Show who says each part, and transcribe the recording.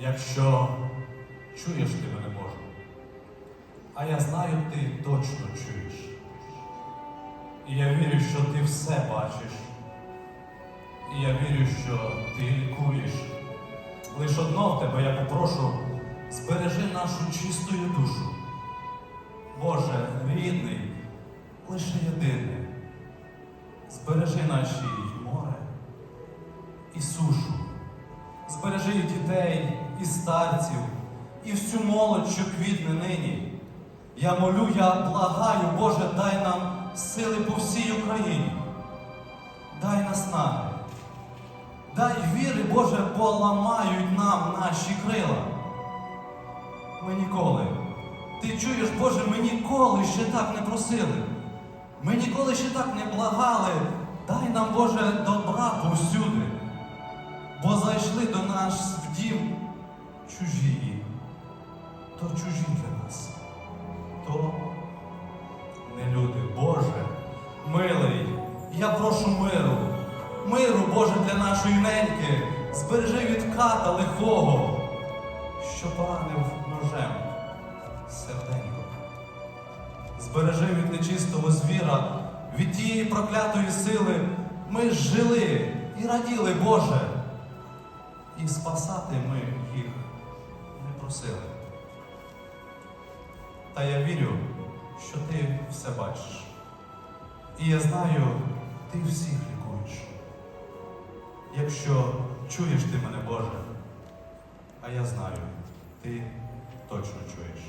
Speaker 1: якщо чуєш ти мене Боже, а я знаю, ти точно чуєш. І я вірю, що ти все бачиш. І я вірю, що ти лікуєш. Лиш одно в тебе я попрошу, збережи нашу чистую душу. Боже, рідний, лише єдине. Збережи наші море і сушу. Збережи дітей, і старців, і всю молодь, що квітне нині. Я молю, я благаю, Боже, дай нам сили по всій Україні. Дай наснаги. Дай віри, Боже, поламають нам наші крила. Ми ніколи. Ти чуєш, Боже, ми ніколи ще так не просили. Ми ніколи ще так не благали. Дай нам, Боже, добра повсюди. Бо зайшли до нас в дім чужі. То чужі для нас. То не люди. Боже, милий, я прошу миру. Миру, Боже, для нашої неньки. Збережи від ката лихого, що поранив ножем серденько. Збережи від нечистого звіра, від тієї проклятої сили. Ми жили і раділи, Боже. І спасати ми їх просили. Та я вірю, що ти все бачиш. І я знаю, ти всіх лікуєш. Якщо чуєш ти мене, Боже, а я знаю, ти точно чуєш.